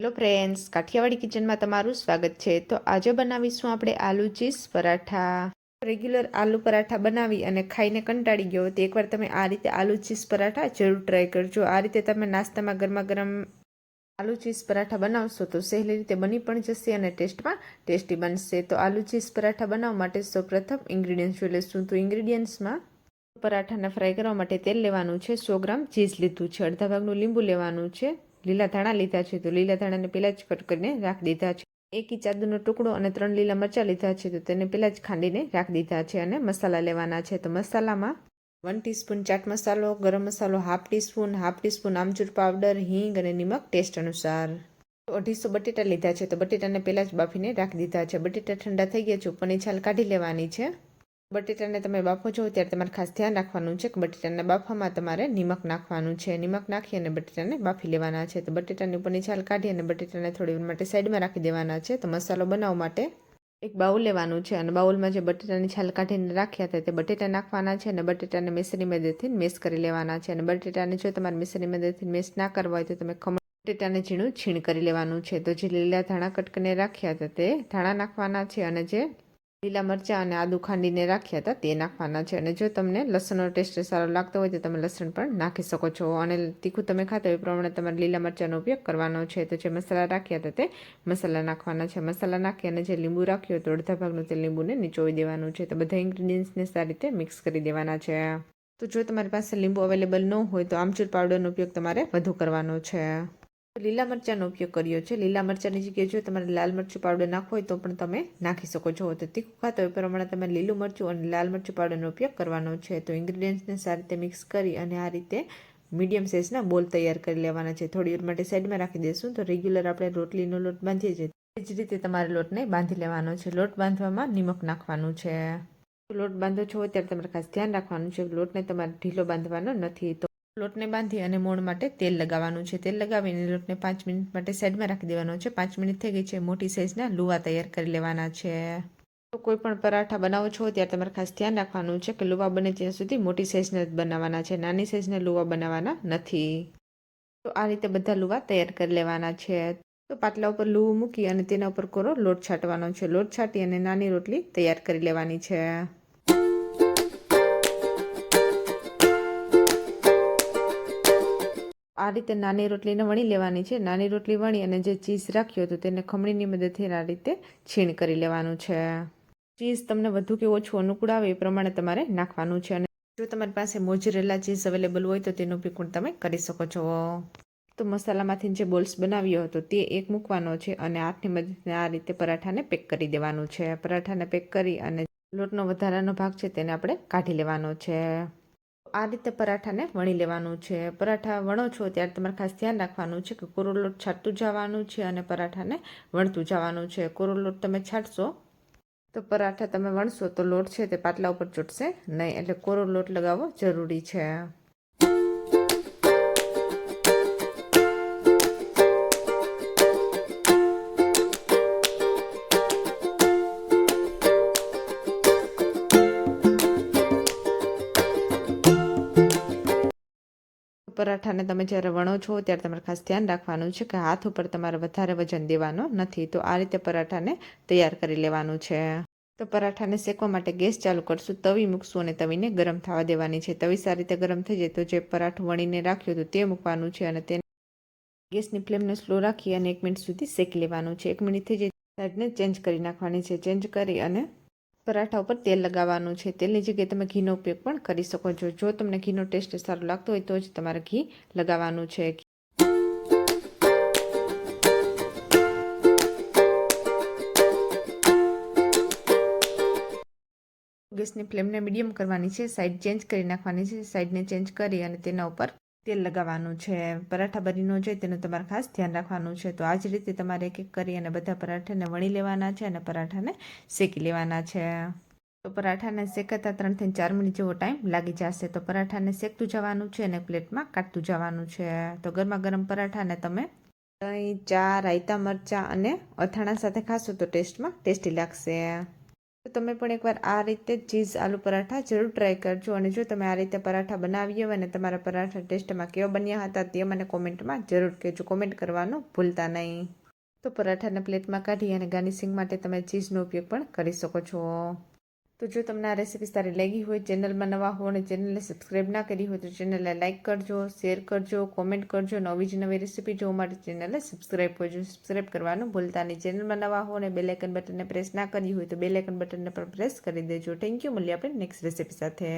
Hello friends, Kathiawadi કિચનમાં તમારું સ્વાગત છે. તો આજે બનાવીશું આપણે આલુ ચીઝ પરાઠા. રેગ્યુલર આલુ પરાઠા બનાવી અને ખાઈને કંટાળી ગયો તો એકવાર તમે આ રીતે આલુ ચીઝ પરાઠા જરૂર ટ્રાય કરજો. આ રીતે તમે નાસ્તામાં ગરમા ગરમ આલુ ચીઝ પરાઠા બનાવશો તો સહેલી રીતે બની પણ જશે અને ટેસ્ટમાં ટેસ્ટી બનશે. તો આલુ ચીઝ પરાઠા બનાવવા માટે સૌપ્રથમ ઇન્ગ્રીડિયન્ટ્સ જોઈ લઈશું. તો ઇન્ગ્રીડિયન્ટ્સમાં પરાઠાને ફ્રાય કરવા માટે તેલ લેવાનું છે. સો ગ્રામ ચીઝ લીધું છે. અડધા ભાગનું લીંબુ લેવાનું છે. લીલા ધાણા લીધા છે તો લીલા ધાણાને પહેલાં જ કટ કરીને રાખી દીધા છે. એક ઇંચ આદુનો ટુકડો અને ત્રણ લીલા મરચાં લીધા છે તો તેને પહેલાં જ ખાંડીને રાખી દીધા છે અને મસાલા લેવાના છે. તો મસાલામાં વન ટીસ્પૂન ચાટ મસાલો, ગરમ મસાલો હાફ ટીસ્પૂન હાફ ટીસ્પૂન આમચૂર પાવડર, હિંગ અને નિમક ટેસ્ટ અનુસાર. અઢીસો બટેટા લીધા છે તો બટેટાને પહેલાં જ બાફીને રાખી દીધા છે. બટેટા ઠંડા થઈ ગયા છે, ઉપરની છાલ કાઢી લેવાની છે. બટેટાને તમે બાફો છો, ત્યારે તમારે ખાસ ધ્યાન રાખવાનું છે કે બટેટાને બાફવામાં તમારે નિમક નાખવાનું છે. નિમક નાખી અને બટેટાને બાફી લેવાના છે. તો બટેટાની ઉપરની છાલ કાઢી અને બટેટાને થોડી માટે સાઈડમાં રાખી દેવાના છે. તો મસાલો બનાવવા માટે એક બાઉલ લેવાનું છે અને બાઉલમાં જે બટેટાની છાલ કાઢીને રાખ્યા હતા તે બટેટા નાખવાના છે અને બટેટાને મેસરી મદદથી મેસ કરી લેવાના છે. અને બટેટાને જો તમારે મેસની મદદથી મેસ ના કરવા હોય તો તમે ખમણ બટેટાને ઝીણું છીણ કરી લેવાનું છે. તો જે લીલા ધાણા કટકને રાખ્યા હતા તે ધાણા નાખવાના છે અને જે લીલા મરચાં અને આદુ ખાંડીને રાખ્યા હતા, તે નાખવાના છે. અને જો તમને લસણનો ટેસ્ટ સારો લાગતો હોય તો તમે લસણ પણ નાખી શકો છો. અને તીખું તમે ખાતા હોય એ પ્રમાણે તમારે લીલા મરચાંનો ઉપયોગ કરવાનો છે. તો જે મસાલા રાખ્યા હતા તે મસાલા નાખવાના છે. મસાલા નાખી અને જે લીંબુ રાખ્યું તો અડધા ભાગનું તે લીંબુને નીચોવી દેવાનું છે. તો બધા ઇન્ગ્રીડિયન્ટ્સને સારી રીતે મિક્સ કરી દેવાના છે. તો જો તમારી પાસે લીંબુ અવેલેબલ ન હોય તો આમચૂર પાવડરનો ઉપયોગ તમારે વધુ કરવાનો છે. લીલા મરચાંનો ઉપયોગ કર્યો છે. લીલા મરચાંની જગ્યાએ જો તમારે લાલ મરચું પાવડર નાખવો હોય તો પણ તમે નાખી શકો છો. તો તીખું ખાતો હોય પ્રમાણે તમે લીલું મરચું અને લાલ મરચું પાવડરનો ઉપયોગ કરવાનો છે. તો ઇન્ગ્રીડિયન્ટ્સને સારી રીતે મિક્સ કરી અને આ રીતે મીડિયમ સાઇઝના બોલ તૈયાર કરી લેવાના છે. થોડી વાર માટે સાઈડમાં રાખી દઈશું. તો રેગ્યુલર આપણે રોટલીનો લોટ બાંધીએ છીએ. એ જ રીતે તમારે લોટને બાંધી લેવાનો છે. લોટ બાંધવામાં નિમક નાખવાનું છે. લોટ બાંધો છો, ત્યારે તમારે ખાસ ધ્યાન રાખવાનું છે લોટને તમારે ઢીલો બાંધવાનો નથી. તો લોટને બાંધી અને મોણ માટે તેલ લગાવવાનું છે. તેલ લગાવીને લોટને પાંચ મિનિટ માટે સાઈડમાં રાખી દેવાનો છે. પાંચ મિનિટ થઈ ગઈ છે. મોટી સાઇઝના લુવા તૈયાર કરી લેવાના છે. તો કોઈ પણ પરાઠા બનાવો છો ત્યારે તમારે ખાસ ધ્યાન રાખવાનું છે કે લુવા બને ત્યાં સુધી મોટી સાઇઝના જ બનાવવાના છે. નાની સાઇઝના લુવા બનાવવાના નથી. તો આ રીતે બધા લુવા તૈયાર કરી લેવાના છે. તો પાટલા ઉપર લુવું મૂકી અને તેના ઉપર કોરો લોટ છાંટવાનો છે. લોટ છાંટી અને નાની રોટલી તૈયાર કરી લેવાની છે. આ રીતે નાની રોટલીને વણી લેવાની છે. નાની રોટલી વણી અને જે ચીઝ રાખ્યો હતો તેને ખમણીની મદદથી આ રીતે છીણ કરી લેવાનું છે. ચીઝ તમને વધુ કે ઓછું અનુકૂળ આવે એ પ્રમાણે તમારે નાખવાનું છે. અને જો તમારી પાસે મોજરેલા ચીઝ અવેલેબલ હોય તો તેનો પણ તમે કરી શકો છો. તો મસાલામાંથી જે બોલ્સ બનાવ્યો હતો તે એક મૂકવાનો છે અને હાથની મદદથી આ રીતે પરાઠાને પેક કરી દેવાનું છે. પરાઠાને પેક કરી અને લોટનો વધારાનો ભાગ છે તેને આપણે કાઢી લેવાનો છે. આ રીતે પરાઠાને વણી લેવાનું છે. પરાઠા વણો છો ત્યારે તમારે ખાસ ધ્યાન રાખવાનું છે કે કોરો લોટ છાંટતું જવાનું છે અને પરાઠાને વણતું જવાનું છે. કોરો લોટ તમે છાંટશો તો પરાઠા તમે વણશો તો લોટ છે તે પાટલા ઉપર ચોટશે નહીં. એટલે કોરો લોટ લગાવવો જરૂરી છે. પરાઠાને તમે જ્યારે વણો છો ત્યારે તમારે ખાસ ધ્યાન રાખવાનું છે કે હાથ ઉપર તમારે વધારે વજન દેવાનો નથી. તો આ રીતે પરાઠાને તૈયાર કરી લેવાનું છે. તો પરાઠાને શેકવા માટે ગેસ ચાલુ કરશું, તવી મૂકશું અને તવીને ગરમ થવા દેવાની છે. તવી સારી રીતે ગરમ થઈ જાય તો જે પરાઠું વણીને રાખ્યું હતું તે મૂકવાનું છે અને તેને ગેસની ફ્લેમને સ્લો રાખી અને એક મિનિટ સુધી શેકી લેવાનું છે. એક મિનિટ થઈ જાય, સાઈડને ચેન્જ કરી નાખવાની છે. ચેન્જ કરી અને પરાઠા ઉપર તેલ લગાવવાનું છે. તેલની જગ્યાએ તમે ઘીનો ઉપયોગ પણ કરી શકો છો. જો તમને ઘીનો ટેસ્ટ સારો લાગતો હોય તો જ તમારે ઘી લગાવવાનું છે. ગેસની ફ્લેમને મીડિયમ કરવાની છે. સાઈડ ચેન્જ કરી નાખવાની છે. સાઈડને ચેન્જ કરી અને તેના ઉપર તેલ લગાવવાનું છે, પરાઠા બની ન જાય તેનું તમારે ખાસ ધ્યાન રાખવાનું છે. તો આ જ રીતે તમારે એક એક કરી અને બધા પરાઠાને વણી લેવાના છે અને પરાઠાને શેકી લેવાના છે. તો પરાઠાને શેકાતા ત્રણથી ચાર મિનિટ જેવો ટાઈમ લાગી જશે. તો પરાઠાને શેકતું જવાનું છે અને પ્લેટમાં કાઢતું જવાનું છે. તો ગરમા ગરમ પરાઠાને તમે દહીં, ચા, રાયતા, મરચાં અને અથાણા સાથે ખાશો તો ટેસ્ટમાં ટેસ્ટી લાગશે. તો તમે પણ એકવાર આ રીતે ચીઝ આલુ પરાઠા જરૂર ટ્રાય કરજો. અને જો તમે આ રીતે પરાઠા બનાવી હોય અને તમારા પરાઠા ટેસ્ટમાં કેવા બન્યા હતા તે મને કોમેન્ટમાં જરૂર કહેજો. કોમેન્ટ કરવાનું ભૂલતા નહીં. તો પરાઠાને પ્લેટમાં કાઢી અને ગાર્નિશિંગ માટે તમે ચીઝનો ઉપયોગ પણ કરી શકો છો. તો જો તમને આ રેસીપી સારી લાગી હોય ચેનલમાં નવા હો અને ચેનલને સબસ્ક્રાઈબ ના કરી હોય, તો ચેનલને લાઇક કરજો શેર કરજો કોમેન્ટ કરજો નવી જ નવી રેસીપી જોવા માટે ચેનલને સબસ્ક્રાઈબ કરજો સબસ્ક્રાઈબ કરવાનું ભૂલતા નહીં ચેનલમાં નવા હો અને બેલ આઇકન બટનને પ્રેસ ના કરી હોય, તો બેલ આઇકન બટનને પણ પ્રેસ કરી દેજો. થેન્ક યુ મળીએ આપણે નેક્સ્ટ રેસીપી સાથે.